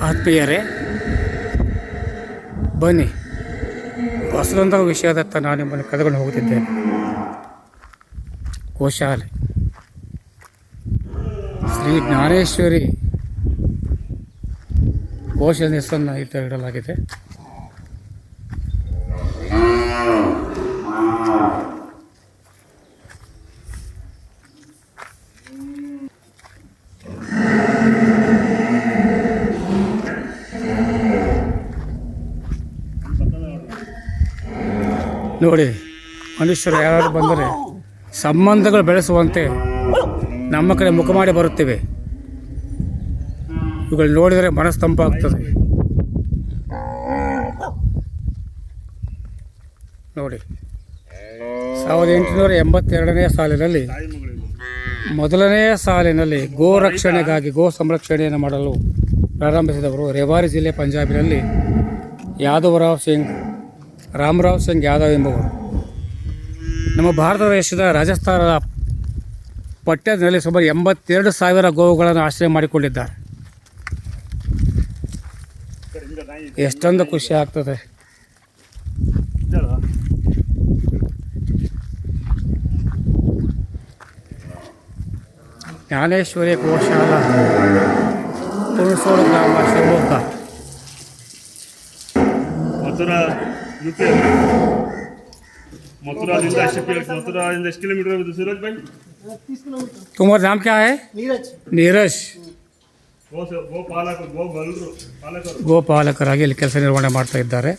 ಆತ್ಮೀಯರೇ ಬನ್ನಿ. ಹೊಸದೊಂದು ವಿಷಯದತ್ತ ನಾನು ನಿಮ್ಮನ್ನು ಕರೆದುಕೊಂಡು ಹೋಗುತ್ತಿದ್ದೇನೆ. ಕೋಶಾಲೆ ಶ್ರೀ ಜ್ಞಾನೇಶ್ವರಿ ಹೆಸರನ್ನು ಇಟ್ಟು ಇಡಲಾಗಿದೆ. ನೋಡಿ, ಮನುಷ್ಯರು ಯಾರು ಬಂದರೆ ಸಂಬಂಧಗಳು ಬೆಳೆಸುವಂತೆ ನಮ್ಮ ಕಡೆ ಮುಖ ಮಾಡಿ ಬರುತ್ತಿವೆ. ಇವುಗಳು ನೋಡಿದರೆ ಮನಸ್ತಂಪಾಗ್ತದೆ ನೋಡಿ, ಸಾವಿರದ ಎಂಟುನೂರ ಎಂಬತ್ತೆರಡನೇ ಸಾಲಿನಲ್ಲಿ ಮೊದಲನೆಯ ಸಾಲಿನಲ್ಲಿ ಗೋ ರಕ್ಷಣೆಗಾಗಿ, ಗೋ ಸಂರಕ್ಷಣೆಯನ್ನು ಮಾಡಲು ಪ್ರಾರಂಭಿಸಿದವರು ರೇವಾರಿ ಜಿಲ್ಲೆ ಪಂಜಾಬಿನಲ್ಲಿ ಯಾದವರಾವ್ ಸಿಂಗ್. ರಾಮರಾವ್ ಸಿಂಗ್ ಯಾದವ್ ಎಂಬುವರು. ನಮ್ಮ ಭಾರತ ದೇಶದ ರಾಜಸ್ಥಾನದ ಪಠ್ಯದಲ್ಲಿ ಸುಮಾರು ಎಂಬತ್ತೆರಡು ಸಾವಿರ ಗೋವುಗಳನ್ನು ಆಶ್ರಯ ಮಾಡಿಕೊಂಡಿದ್ದಾರೆ. ಎಷ್ಟೊಂದು ಖುಷಿ ಆಗ್ತದೆ. ಜ್ಞಾನೇಶ್ವರಿ ಗೋಶಾಲಾ ತುಳಸೋಡು ಗ್ರಾಮ ಶಿವಮೊಗ್ಗ. ಮಥುರಾ ಯು ಪಿ ಮಥುರಾದಿಂದ ಎಷ್ಟು ಕಿಲೋ ಮಥುರಾದಿಂದ ಎಷ್ಟು ಕಿಲೋಮೀಟರ್ ಆಗುತ್ತೆ ಸೂರಜ್ ಭಾಯ್ तुम्हारा नाम क्या है नीरज नीरज ಗೋ ಸ- ಗೋ ಪಾಲಕ ಗೋ ಬಲರು ಪಾಲಕರು ಗೋಪಾಲಕರಾಗಿ ಇಲ್ಲಿ ಕೆಲಸ ನಿರ್ವಹಣೆ ಮಾಡ್ತಾ ಇದ್ದಾರೆ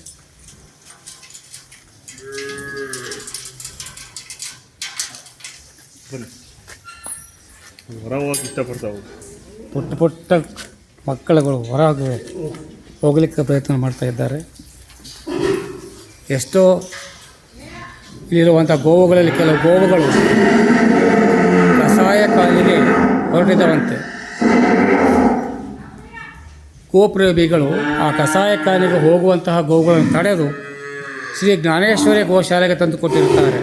ಬನ್ನಿ ಹೊರ ಹೋಗಕ್ಕೆ ಇಷ್ಟಪಡ್ತಾವೆ ಪುಟ್ಟ ಪುಟ್ಟ ಮಕ್ಕಳುಗಳು ಹೊರಗೆ ಹೋಗಲಿಕ್ಕೆ ಪ್ರಯತ್ನ ಮಾಡ್ತಾ ಇದ್ದಾರೆ ಎಷ್ಟೋ ಇಲ್ಲಿರುವಂಥ ಗೋವುಗಳಲ್ಲಿ ಕೆಲವು ಗೋವುಗಳು ಕಷಾಯ ಕಾಲಿಗೆ ಹೊರಟಿದವಂತೆ. ಗೋಪ್ರೇಮಿಗಳು ಆ ಕಷಾಯ ಕಾಲಿಗೆ ಹೋಗುವಂತಹ ಗೋವುಗಳನ್ನು ತಡೆದು ಶ್ರೀ ಜ್ಞಾನೇಶ್ವರಿ ಗೋಶಾಲೆಗೆ ತಂದುಕೊಟ್ಟಿರುತ್ತಾರೆ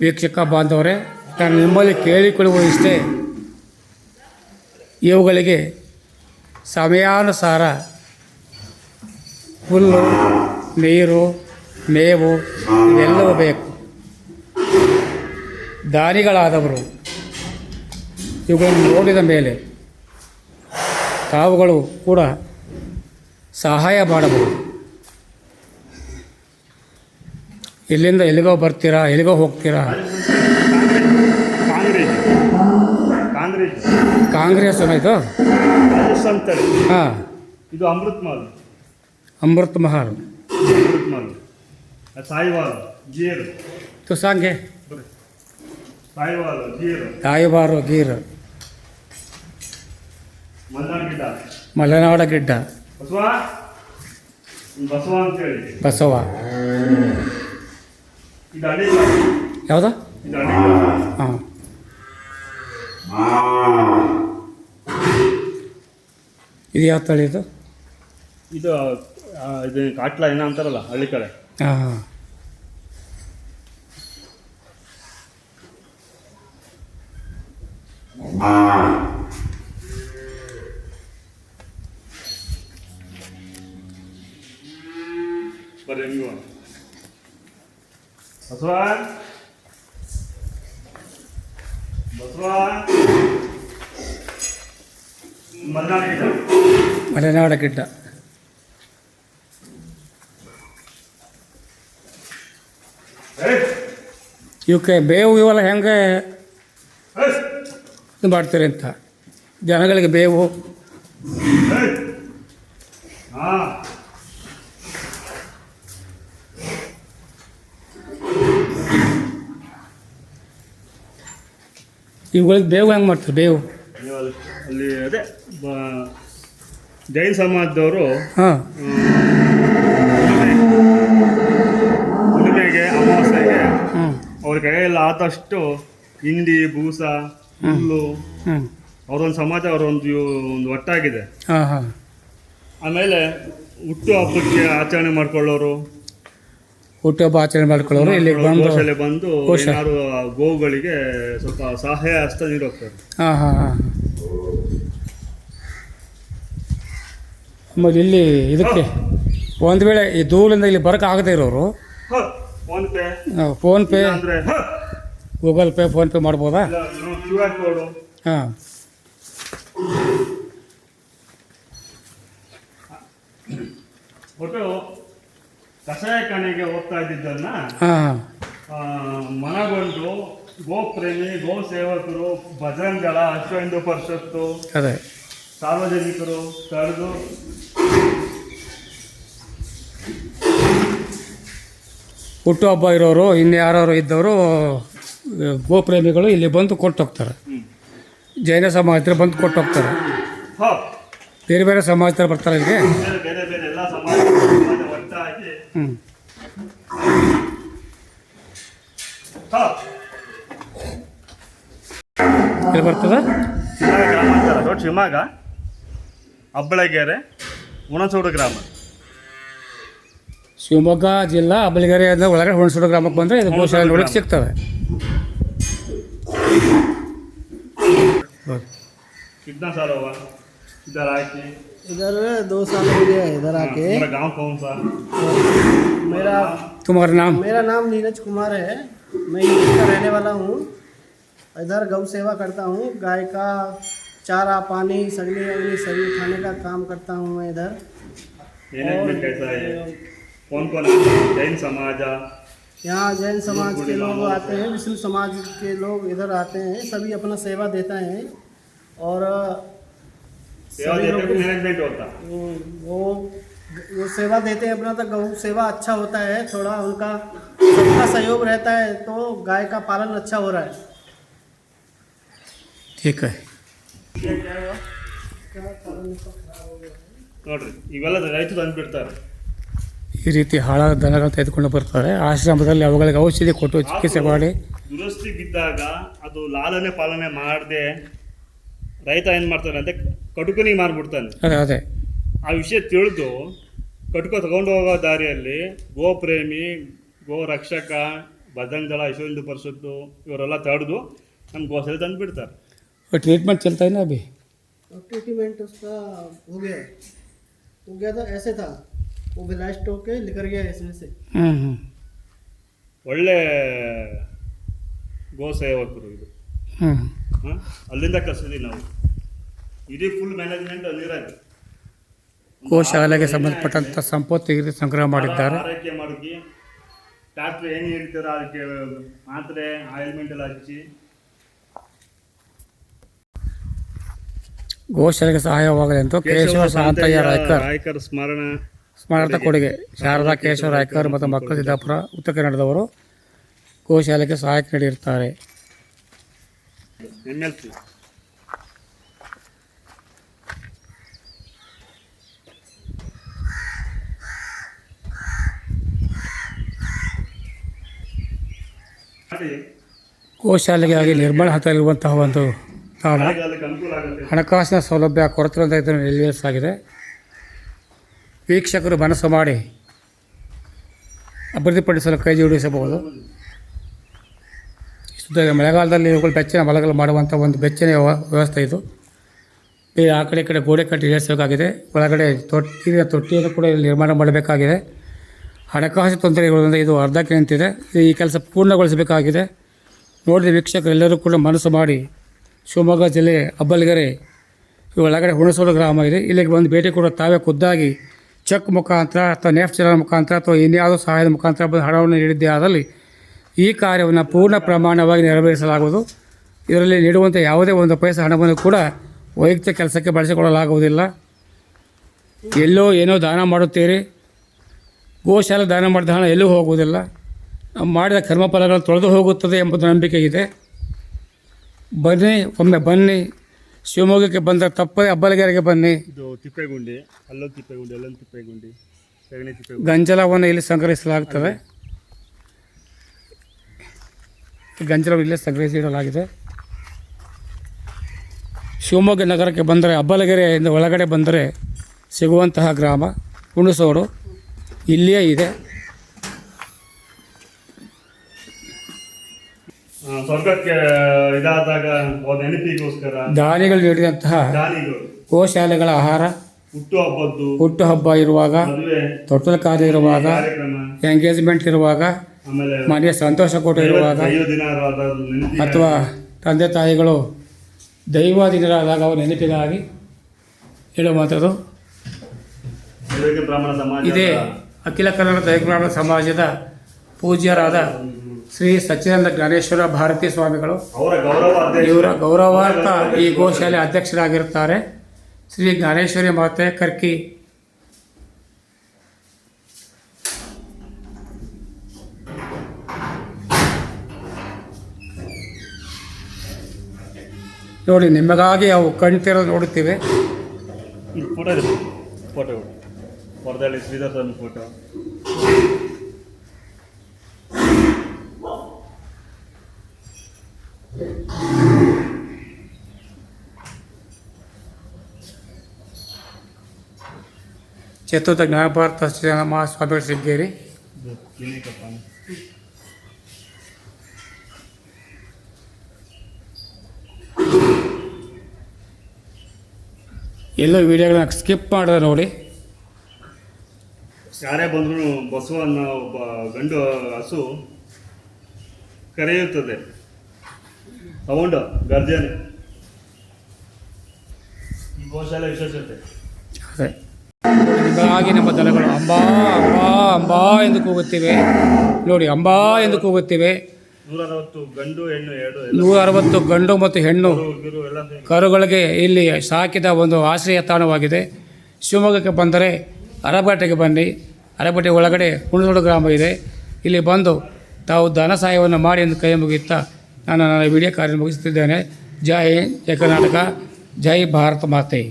ವೀಕ್ಷಕ ಬಾಂಧವರೇ ತಾನು ನಿಮ್ಮಲ್ಲಿ ಕೇಳಿಕೊಳ್ಳುವ ಇಷ್ಟೇ, ಇವುಗಳಿಗೆ ಸಮಯಾನುಸಾರ ಹುಲ್ಲು ನೀರು ಮೇವು ಇವೆಲ್ಲವೂ ಬೇಕು. ದಾರಿಗಳಾದವರು ಇವುಗಳನ್ನು ನೋಡಿದ ಮೇಲೆ ತಾವುಗಳು ಕೂಡ ಸಹಾಯ ಮಾಡಬಹುದು. ಇಲ್ಲಿಂದ ಎಲ್ಲಿಗೋ ಬರ್ತೀರಾ ಎಲ್ಲಿಗೋ ಹೋಗ್ತೀರಾ? ಕಾಂಗ್ರೆಸ್. ತಳಿ ಹಾಂ. ಇದು ಅಮೃತ್ ಮಹಲ್ ಅಮೃತ್ ಮಾಲ್ ಸಾಯಿವಾಲ್ ಗೀರ್ ಸಾಯಿವಾಲ್ ಗೀರ್ ಮಲ್ನಾಡ್ ಗಿಡ್ಡ ಮಲೆನಾಡ ಗಿಡ್ಡ. ಬಸವ? ಬಸವ ಅಂತೇಳಿ. ಬಸವ. ಇದು ಹಳ್ಳಿ ಯಾವುದು? ಇದು ಹಳ್ಳಿ ಹಾಂ. ಇದು ಯಾವ ತಳಿ ಇದು ಇದು ಕಾಟ್ಲ ಏನ ಅಂತಾರಲ್ಲ ಹಳ್ಳಿ ಕಡೆ. ಹಾಂ. ಹಾಂ ಬರ್ರಿ ನೀವು ಬಸವ ಬಸವ ಮಲ್ನಾಡ್ ಗಿಡ್ಡ ಮಲೆನಾಡ ಗಿಡ್ಡ ಏಯ್ ಇವಕ್ಕೆ ಬೇವು ಇವೆಲ್ಲ ಹೆಂಗೆ ಇದು ಮಾಡ್ತೀರಿ ಅಂತ? ಜನಗಳಿಗೆ ಬೇವು. ಇವುಗಳಿಗೆ ಬೇವು ಹೆಂಗೆ ಮಾಡ್ತೀರಿ ಬೇವು? ಅಲ್ಲಿ ಅದೇ ಜೈನ್ ಸಮಾಜದವರು ಹಾಂ. ಅವ್ರ ಕೈಯಲ್ಲಿ ಆದಷ್ಟು ಹಿಂಡಿ ಭೂಸ ಹುಲ್ಲು ಅವರೊಂದು ಸಮಾಜ ಅವರೊಂದು ಒಂದು ಒಟ್ಟಾಗಿದೆ. ಆಮೇಲೆ ಹುಟ್ಟು ಹಬ್ಬಕ್ಕೆ ಆಚರಣೆ ಮಾಡ್ಕೊಳ್ಳೋರು. ಹುಟ್ಟು ಹಬ್ಬ ಆಚರಣೆ ಮಾಡ್ಕೊಳ್ಳೋರು ಇಲ್ಲಿ ಬಂದು ಬಂದು ಗೋವುಗಳಿಗೆ ಸ್ವಲ್ಪ ಸಹಾಯ ಹಸ್ತ ನೀಡೋಗ್ತಾರೆ ಇಲ್ಲಿ ಇದಕ್ಕೆ ಒಂದ್ ವೇಳೆ ಈ ದೂರದಿಂದ ಇಲ್ಲಿ ಬರೋಕ್ಕಾಗದೇ ಇರೋರು ಇರೋರು ಹ ಫೋನ್ ಪೇ ಅಂದ್ರೆ ಪೇ ಗೂಗಲ್ ಪೇ ಫೋನ್ಪೇ ಮಾಡ್ಬೋದಾ? ಇಲ್ಲ ಕ್ಯೂ ಆರ್ ಕೋಡು ಹಾಂ. ಒಟ್ಟು ಕಷಾಯ ಕಣೆಗೆ ಹೋಗ್ತಾ ಇದ್ದಿದ್ದನ್ನ ಮನಗೊಂಡು ಗೋಪ್ರೇಮಿ ಗೋ ಸೇವಕರು ಭಜನ್ಗಳ ಅಶ್ವ ಹಿಂದೂ ಪರಿಷತ್ತು ಅದೇ. ಸಾರ್ವಜನಿಕರು ತಡೆದು ಹುಟ್ಟುಹಬ್ಬ ಇರೋರು ಇನ್ನು ಯಾರು ಇದ್ದವರು ಗೋಪ್ರೇಮಿಗಳು ಇಲ್ಲಿ ಬಂದು ಕೊಟ್ಟು ಹೋಗ್ತಾರೆ ಜೈನ ಸಮಾಜ ಬಂದು ಕೊಟ್ಟು ಹೋಗ್ತಾರೆ ಬೇರೆ ಬೇರೆ ಸಮಾಜ ಬರ್ತಾರೆ ಇಲ್ಲಿಗೆ? ಎಲ್ಲ ಹ್ಞೂ ಬರ್ತದೆ? ದೊಡ್ಡ ಶಿವಮೊಗ್ಗ. ಅಬ್ಬಳಗೆರೆ ಹುಣಸೂಡು ಗ್ರಾಮ. ಶಿವಮೊಗ್ಗ ಜಿಲ್ಲಾ ಅಬಲಗೆರೆ ಅಂದ್ರೆ ಒಳಗಡೆ ಹುಣಸೂರು ಗ್ರಾಮಕ್ಕೆ ಬಂದರೆ ಇದು ಗೋಶಾಲೆ ನೋಡಕ್ಕೆ ಸಿಗ್ತವೆ कितना साल हुआ इधर आके इधर दो साल हो गया है इधर आके मेरा गांव कौन सा मेरा तुम्हारा नाम मेरा नाम नीरज कुमार है मैं यूपी का रहने वाला हूँ इधर गौ सेवा करता हूँ गाय का चारा पानी सगली अगली सभी उठाने का काम करता हूँ मैं इधर मैनेजमेंट कैसा है कौन कौन आते हैं? जैन समाज यहाँ जैन समाज के लोग आते हैं विष्णु समाज के लोग इधर आते हैं सभी अपना सेवा देता है और सेवा देते मैनेजमेंट होता वो वो सेवा देते हैं अपना तो गऊ सेवा अच्छा होता है थोड़ा उनका सबका सहयोग रहता है तो गाय का पालन अच्छा हो रहा है। ठीक है। ఇవాళ రైతు దాన్ని పెడతారు ಈ ರೀತಿ ಹಾಳಾದ ದನಗಳು ತೆಗೆದುಕೊಂಡು ಬರ್ತಾರೆ ಆಶ್ರಮದಲ್ಲಿ ಅವುಗಳಿಗೆ ಔಷಧಿ ಕೊಟ್ಟು ಚಿಕಿತ್ಸೆ ಮಾಡಿ ದುರಸ್ತಿ ಬಿದ್ದಾಗ ಅದು ಲಾಲನೆ ಪಾಲನೆ ಮಾಡದೆ ರೈತ ಏನು ಮಾಡ್ತಾನೆ ಅಂತ ಕಟುಕನಿಗೆ ಮಾರ್ಬಿಡ್ತಾನೆ ಅದೇ ಅದೇ ಆ ವಿಷಯ ತಿಳಿದು ಕಟ್ಕೊ ತಗೊಂಡು ಹೋಗೋ ದಾರಿಯಲ್ಲಿ ಗೋಪ್ರೇಮಿ ಗೋ ರಕ್ಷಕ ಭಜಂಗಳ ವಿಶ್ವ ಹಿಂದೂ ಪರಿಷತ್ತು ಇವರೆಲ್ಲ ತಡೆದು ನಮ್ಮ ಗೋಸಲೆ ತಂದು ಬಿಡ್ತಾರೆ ट्रीटमेंट चलता है ना अभी और ट्रीटमेंट उसका हो गया हो गया था ऐसे था वो ब्लास्ट होके निकल गया इसमें से ಹ್ಞೂ ಹ್ಞೂ ಒಳ್ಳೆ ಗೋ ಸೇವಕರು ಇದು ಹ್ಞೂ ಹಾಂ ಅಲ್ಲಿಂದ ಕರ್ಸಿದೀವಿ ನಾವು ಇಡೀ ಫುಲ್ ಮ್ಯಾನೇಜ್ಮೆಂಟ್ ಅಲ್ಲಿರೋದು ಗೋಶಾಲೆಗೆ ಸಂಬಂಧಪಟ್ಟಂಥ ಸಂಪತ್ತು ಈ ರೀತಿ ಸಂಗ್ರಹ ಮಾಡಿದ್ದಾರೆ ಆರೈಕೆ ಮಾಡಿ ಡಾಕ್ಟ್ರ್ ಏನು ಹೇಳ್ತಾರೋ ಅದಕ್ಕೆ ಮಾತ್ರೆ ಆಯಿಲ್ಮೆಂಟ್ ಎಲ್ಲ ಹಚ್ಚಿ ಗೋಶಾಲೆಗೆ ಸಹಾಯವಾಗಲಿ ಅಂತ ಕೇಶವ ಶಾಂತಯ್ಯ ರಾಯ್ಕರ್ ರಾಯ್ಕರ್ ಸ್ಮರಣ ಸ್ಮಾರಕ ಕೊಡುಗೆ ಶಾರದಾ ಕೇಶವ ರಾಯ್ಕರ್ ಮತ್ತು ಮಕ್ಕಳ ಸಿದ್ದಾಪುರ ಉತ್ತರ ಕನ್ನಡದವರು ಗೋಶಾಲೆಗೆ ಸಹಾಯಕ ನೀಡಿರ್ತಾರೆ ಗೋಶಾಲೆಗಾಗಿ ನಿರ್ಮಾಣ ಹಂತದಲ್ಲಿರುವಂತಹ ಒಂದು ತಾಣ ಹಣಕಾಸಿನ ಸೌಲಭ್ಯ ಕೊರತೆ ಇದನ್ನು ನಿರ್ವಹಿಸಲಾಗಿದೆ ವೀಕ್ಷಕರು ಮನಸ್ಸು ಮಾಡಿ ಅಭಿವೃದ್ಧಿಪಡಿಸಲು ಕೈ ಜೋಡಿಸಬಹುದು. ಮಳೆಗಾಲದಲ್ಲಿ ಇವುಗಳು ಬೆಚ್ಚನೆ ಮಲಗಲು ಮಾಡುವಂಥ ಒಂದು ಬೆಚ್ಚನೆ ವ್ಯವ- ವ್ಯವಸ್ಥೆ ಇದು. ಬೇರೆ ಆ ಕಡೆ ಈ ಕಡೆ ಗೋಡೆ ಕಟ್ಟಿ ಏರಿಸಬೇಕಾಗಿದೆ ಒಳಗಡೆ ತೊಟ್ಟಿನ ತೊಟ್ಟಿಯನ್ನು ಕೂಡ ಇಲ್ಲಿ ನಿರ್ಮಾಣ ಮಾಡಬೇಕಾಗಿದೆ. ಹಣಕಾಸು ತೊಂದರೆಗಳಿಂದ ಇದು ಅರ್ಧಕ್ಕೆ ನಿಂತಿದೆ ಈ ಕೆಲಸ ಪೂರ್ಣಗೊಳಿಸಬೇಕಾಗಿದೆ. ನೋಡಿದ ವೀಕ್ಷಕರೆಲ್ಲರೂ ಕೂಡ ಮನಸ್ಸು ಮಾಡಿ, ಶಿವಮೊಗ್ಗ ಜಿಲ್ಲೆ ಅಬ್ಬಲ್ಗೆರೆ ಒಳಗಡೆ ಹುಣಸೂರು ಗ್ರಾಮ ಇದೆ. ಇಲ್ಲಿಗೆ ಬಂದು ಭೇಟಿ ಕೂಡ ತಾವೇ ಖುದ್ದಾಗಿ ಚೆಕ್ ಮುಖಾಂತರ ಅಥವಾ ನೆಫ್ಟ್ ಚಲನ ಮುಖಾಂತರ ಅಥವಾ ಇನ್ಯಾವುದೋ ಸಹಾಯದ ಮುಖಾಂತರ ಬಂದು ಹಣವನ್ನು ನೀಡಿದ್ದೇ ಆದಲ್ಲಿ ಈ ಕಾರ್ಯವನ್ನು ಪೂರ್ಣ ಪ್ರಮಾಣವಾಗಿ ನೆರವೇರಿಸಲಾಗುವುದು. ಇದರಲ್ಲಿ ನೀಡುವಂಥ ಯಾವುದೇ ಒಂದು ಪೈಸೆ ಹಣವನ್ನು ಕೂಡ ವೈಯಕ್ತಿಕ ಕೆಲಸಕ್ಕೆ ಬಳಸಿಕೊಳ್ಳಲಾಗುವುದಿಲ್ಲ. ಎಲ್ಲೋ ಏನೋ ದಾನ ಮಾಡುತ್ತೀರಿ. ಗೋಶಾಲೆ ದಾನ ಮಾಡಿದ ಹಣ ಎಲ್ಲೂ ಹೋಗುವುದಿಲ್ಲ. ಮಾಡಿದ ಕರ್ಮಫಲಗಳು ತೊಳೆದು ಹೋಗುತ್ತದೆ ಎಂಬುದು ನಂಬಿಕೆ ಇದೆ. ಬನ್ನಿ, ಒಮ್ಮೆ ಬನ್ನಿ. ಶಿವಮೊಗ್ಗಕ್ಕೆ ಬಂದ ತಪ್ಪದೆ ಅಬ್ಬಲಗೆರೆಗೆ ಬನ್ನಿ. ಇದು ತಿಪ್ಪೆಗುಂಡಿ ಅಲ್ಲೊಂದು ತಿಪ್ಪೆಗುಂಡಿ ಅಲ್ಲೊಂದು ತಿಪ್ಪೆಗುಂಡಿ ಸಗಣಿ ತಿಪ್ಪೆಗುಂಡಿ. ಗಂಜಲವನ್ನು ಇಲ್ಲಿ ಸಂಗ್ರಹಿಸಲಾಗುತ್ತದೆ. ಗಂಜಲವನ್ನು ಇಲ್ಲೇ ಸಂಗ್ರಹಿಸಿಡಲಾಗಿದೆ. ಶಿವಮೊಗ್ಗ ನಗರಕ್ಕೆ ಬಂದರೆ ಅಬ್ಬಲಗೆರೆಯಿಂದ ಒಳಗಡೆ ಬಂದರೆ ಸಿಗುವಂತಹ ಗ್ರಾಮ ಹುಣಸೋಡು ಇಲ್ಲಿಯೇ ಇದೆ. ಸ್ವರ್ಗಕ್ಕೆ ಇದಾದಾಗ ನೆನಪಿಗೋಸ್ಕರ ದಾನಿಗಳು ನೀಡಿದಂತಹ ಗೋಶಾಲೆಗಳ ಆಹಾರ ಹುಟ್ಟು ಹಬ್ಬದ್ದು ಹುಟ್ಟು ಹಬ್ಬ ಇರುವಾಗ ತೊಟ್ಟಲ ಕಾರ್ಯ ಇರುವಾಗ ಎಂಗೇಜ್ಮೆಂಟ್ ಇರುವಾಗ ಮನೆಯ ಸಂತೋಷ ಕೂಟ ಇರುವಾಗ ಅಥವಾ ತಂದೆ ತಾಯಿಗಳು ದೈವ ದಿನರಾದಾಗ ಅವರು ನೆನಪಿಗಾಗಿ ಹೇಳುವಂಥದ್ದು ಇದೇ ಅಖಿಲ ಕನ್ನಡ ದೈವ ಸಮಾಜದ ಪೂಜ್ಯರಾದ ಶ್ರೀ ಸಚ್ಚಿದಾನಂದ ಜ್ಞಾನೇಶ್ವರ ಭಾರತೀ ಸ್ವಾಮಿಗಳು. ಇವರ ಗೌರವಾರ್ಥ ಈ ಗೋಶಾಲೆ ಅಧ್ಯಕ್ಷರಾಗಿರುತ್ತಾರೆ. ಶ್ರೀ ಜ್ಞಾನೇಶ್ವರಿ ಮಾತೆ ಕರ್ಕಿ. ನೋಡಿ ನಿಮಗಾಗಿ ಅವು ಕಣ್ತಿರೋ ನೋಡುತ್ತೇವೆ. ಫೋಟೋ ಫೋಟೋ ಶ್ರೀಧರ್ ಫೋಟೋ ಚತುರ್ಥ ಜ್ಞಾನಭಾರತ ಮಹಾಸ್ವಾಮಿಗಳು ಸಿಗ್ಗೇರಿ ಎಲ್ಲ ವಿಡಿಯೋಗಳನ್ನ ಸ್ಕಿಪ್ ಮಾಡಿದ್ರೆ ನೋಡಿ. ಯಾರೇ ಬಂದರೂ ಒಬ್ಬ ಗಂಡು ಹಸು ಕರೆಯುತ್ತದೆ. ತಗೊಂಡು ಗರ್ಜನೆ ಈ ಗೋಶಾಲೆ ವಿಶೇಷತೆ ದನಗಳು ಅಂಬಾ ಅಂಬಾ ಅಂಬಾ ಎಂದು ಕೂಗುತ್ತಿವೆ. ನೋಡಿ ಅಂಬಾ ಎಂದು ಕೂಗುತ್ತಿವೆ. ನೂರ ಅರವತ್ತು ಗಂಡು ಮತ್ತು ಹೆಣ್ಣು. ಕರುಗಳಿಗೆ ಇಲ್ಲಿ ಸಾಕಿದ ಒಂದು ಆಶ್ರಯ ತಾಣವಾಗಿದೆ. ಶಿವಮೊಗ್ಗಕ್ಕೆ ಬಂದರೆ ಅರಬಟ್ಟೆಗೆ ಬನ್ನಿ. ಅರಬಾಟೆ ಒಳಗಡೆ ಹುಣಸೋಡು ಗ್ರಾಮ ಇದೆ. ಇಲ್ಲಿ ಬಂದು ತಾವು ಧನ ಸಹಾಯವನ್ನು ಮಾಡಿ ಎಂದು ಕೈ ಮುಗಿಯುತ್ತಾ ನಾನು ನನ್ನ ವಿಡಿಯೋ ಕಾರ್ಯ ಮುಗಿಸುತ್ತಿದ್ದೇನೆ ಜೈ ಹಿಂದ್, ಜೈ ಕರ್ನಾಟಕ ಜೈ ಭಾರತ ಮಾತೆ